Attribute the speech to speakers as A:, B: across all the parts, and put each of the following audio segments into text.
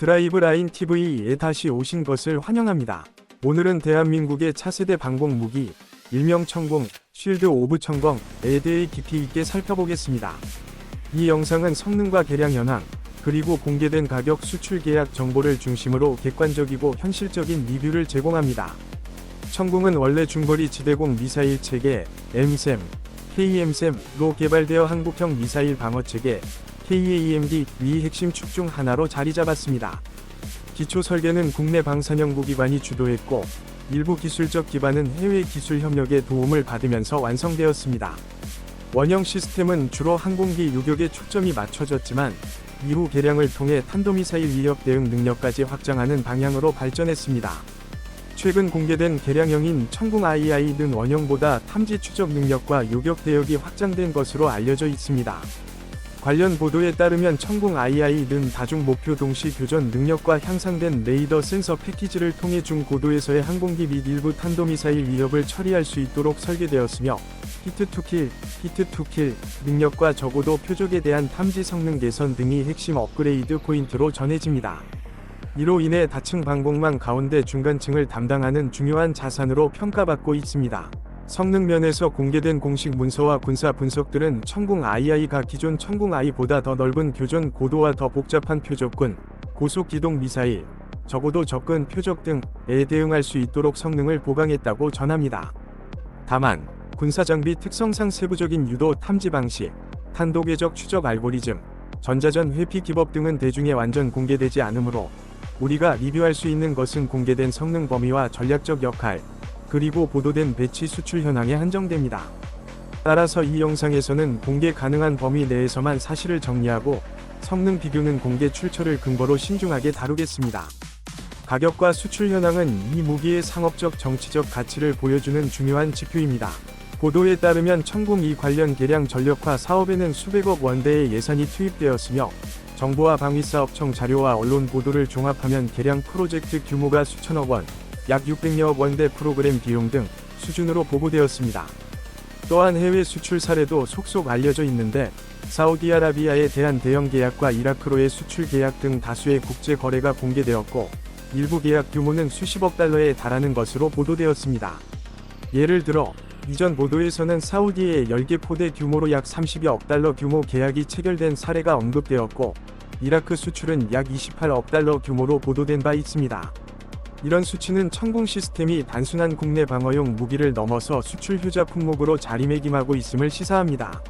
A: 드라이브 라인 TV에 다시 오신 것을 환영합니다. 오늘은 대한민국의 차세대 방공 무기, 일명 천공, 쉴드 오브 천공에 대해 깊이 있게 살펴보겠습니다. 이 영상은 성능과 개량 현황, 그리고 공개된 가격 수출 계약 정보를 중심으로 객관적이고 현실적인 리뷰를 제공합니다. 천공은 원래 중거리 지대공 미사일 체계 MSM, KMSM로 개발되어 한국형 미사일 방어 체계 KAMD 위 핵심 축 중 하나로 자리 잡았습니다. 기초 설계는 국내 방사능 기관이 주도했고 일부 기술적 기반은 해외 기술 협력의 도움을 받으면서 완성되었습니다. 원형 시스템은 주로 항공기 유격에 초점이 맞춰졌지만 이후 개량을 통해 탄도미사일 위협 대응 능력까지 확장하는 방향으로 발전했습니다. 최근 공개된 개량형인 천궁 II는 원형보다 탐지 추적 능력과 요격 대역이 확장된 것으로 알려져 있습니다. 관련 보도에 따르면 천궁 II는 다중 목표 동시 교전 능력과 향상된 레이더 센서 패키지를 통해 중고도에서의 항공기 및 일부 탄도미사일 위협을 처리할 수 있도록 설계되었으며 히트 투킬, 히트 투킬 능력과 저고도 표적에 대한 탐지 성능 개선 등이 핵심 업그레이드 포인트로 전해집니다. 이로 인해 다층 방공망 가운데 중간층을 담당하는 중요한 자산으로 평가받고 있습니다. 성능 면에서 공개된 공식 문서와 군사 분석들은 천궁 II가 기존 천궁 I보다 더 넓은 교전 고도와 더 복잡한 표적군, 고속 기동 미사일, 적어도 접근 표적 등에 대응할 수 있도록 성능을 보강했다고 전합니다. 다만 군사 장비 특성상 세부적인 유도 탐지 방식, 탄도 궤적 추적 알고리즘, 전자전 회피 기법 등은 대중에 완전 공개되지 않으므로 우리가 리뷰할 수 있는 것은 공개된 성능 범위와 전략적 역할, 그리고 보도된 배치 수출 현황에 한정됩니다. 따라서 이 영상에서는 공개 가능한 범위 내에서만 사실을 정리하고 성능 비교는 공개 출처를 근거로 신중하게 다루겠습니다. 가격과 수출 현황은 이 무기의 상업적 정치적 가치를 보여주는 중요한 지표입니다. 보도에 따르면 천궁 이 관련 개량 전력화 사업에는 수백억 원대의 예산이 투입되었으며 정보와 방위사업청 자료와 언론 보도를 종합하면 개량 프로젝트 규모가 수천억 원, 약 600여억 원대 프로그램 비용 등 수준으로 보고되었습니다. 또한 해외 수출 사례도 속속 알려져 있는데 사우디아라비아에 대한 대형 계약과 이라크로의 수출 계약 등 다수의 국제 거래가 공개되었고 일부 계약 규모는 수십억 달러에 달하는 것으로 보도되었습니다. 예를 들어 이전 보도에서는 사우디의 10개 포대 규모로 약 30여억 달러 규모 계약이 체결된 사례가 언급되었고 이라크 수출은 약 28억 달러 규모로 보도된 바 있습니다. 이런 수치는 천궁 시스템이 단순한 국내 방어용 무기를 넘어서 수출 효자 품목으로 자리매김하고 있음을 시사합니다.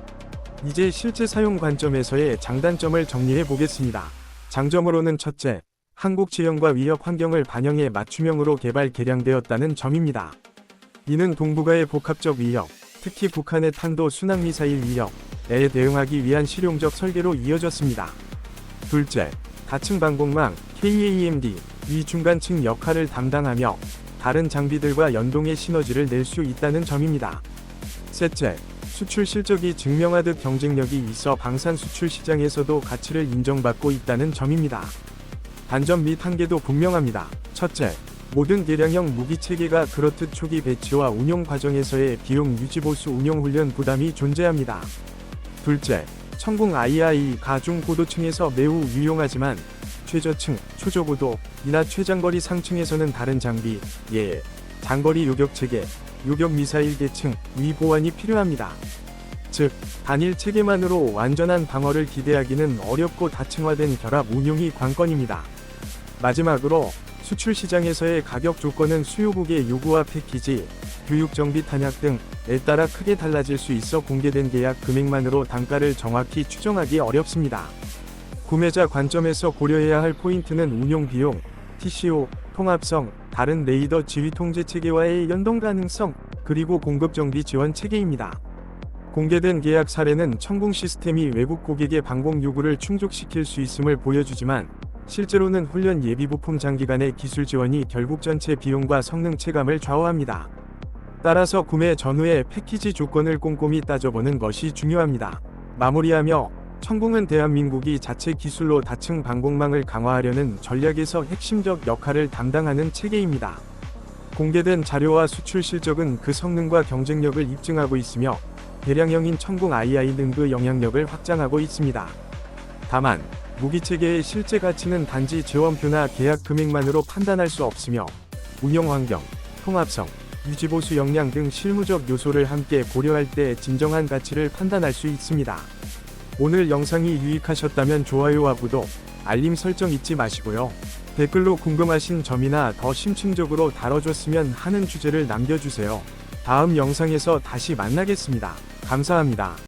A: 이제 실제 사용 관점에서의 장단점을 정리해 보겠습니다. 장점으로는 첫째, 한국 지형과 위협 환경을 반영해 맞춤형으로 개발 개량되었다는 점입니다. 이는 동북아의 복합적 위협, 특히 북한의 탄도 순항미사일 위협에 대응하기 위한 실용적 설계로 이어졌습니다. 둘째, 다층 방공망 KAMD 위 중간층 역할을 담당하며 다른 장비들과 연동의 시너지를 낼 수 있다는 점입니다. 셋째, 수출 실적이 증명하듯 경쟁력이 있어 방산 수출 시장에서도 가치를 인정받고 있다는 점입니다. 단점 및 한계도 분명합니다. 첫째, 모든 개량형 무기 체계가 그렇듯 초기 배치와 운용 과정에서의 비용 유지 보수 운용 훈련 부담이 존재합니다. 둘째, 천궁 II 가 중 고도층에서 매우 유용하지만 최저층, 초저고도, 이나 최장거리 상층에서는 다른 장비, 예, 장거리 요격 체계, 요격 미사일 계층, 위 보완이 필요합니다. 즉, 단일 체계만으로 완전한 방어를 기대하기는 어렵고 다층화된 결합 운용이 관건입니다. 마지막으로 수출 시장에서의 가격 조건은 수요국의 요구와 패키지, 교육 정비 탄약 등에 따라 크게 달라질 수 있어 공개된 계약 금액만으로 단가를 정확히 추정하기 어렵습니다. 구매자 관점에서 고려해야 할 포인트는 운용 비용, TCO, 통합성, 다른 레이더 지휘 통제 체계와의 연동 가능성, 그리고 공급 정비 지원 체계입니다. 공개된 계약 사례는 천궁 시스템이 외국 고객의 방공 요구를 충족시킬 수 있음을 보여주지만 실제로는 훈련 예비 부품 장기간의 기술 지원이 결국 전체 비용과 성능 체감을 좌우합니다. 따라서 구매 전후의 패키지 조건을 꼼꼼히 따져보는 것이 중요합니다. 마무리하며 천궁은 대한민국이 자체 기술로 다층 방공망을 강화하려는 전략에서 핵심적 역할을 담당하는 체계입니다. 공개된 자료와 수출 실적은 그 성능과 경쟁력을 입증하고 있으며 대량형인 천궁 II 등그 영향력을 확장하고 있습니다. 다만 무기체계의 실제 가치는 단지 재원표나 계약 금액만으로 판단할 수 없으며 운영 환경, 통합성, 유지보수 역량 등 실무적 요소를 함께 고려할 때 진정한 가치를 판단할 수 있습니다. 오늘 영상이 유익하셨다면 좋아요와 구독, 알림 설정 잊지 마시고요. 댓글로 궁금하신 점이나 더 심층적으로 다뤄줬으면 하는 주제를 남겨주세요. 다음 영상에서 다시 만나겠습니다. 감사합니다.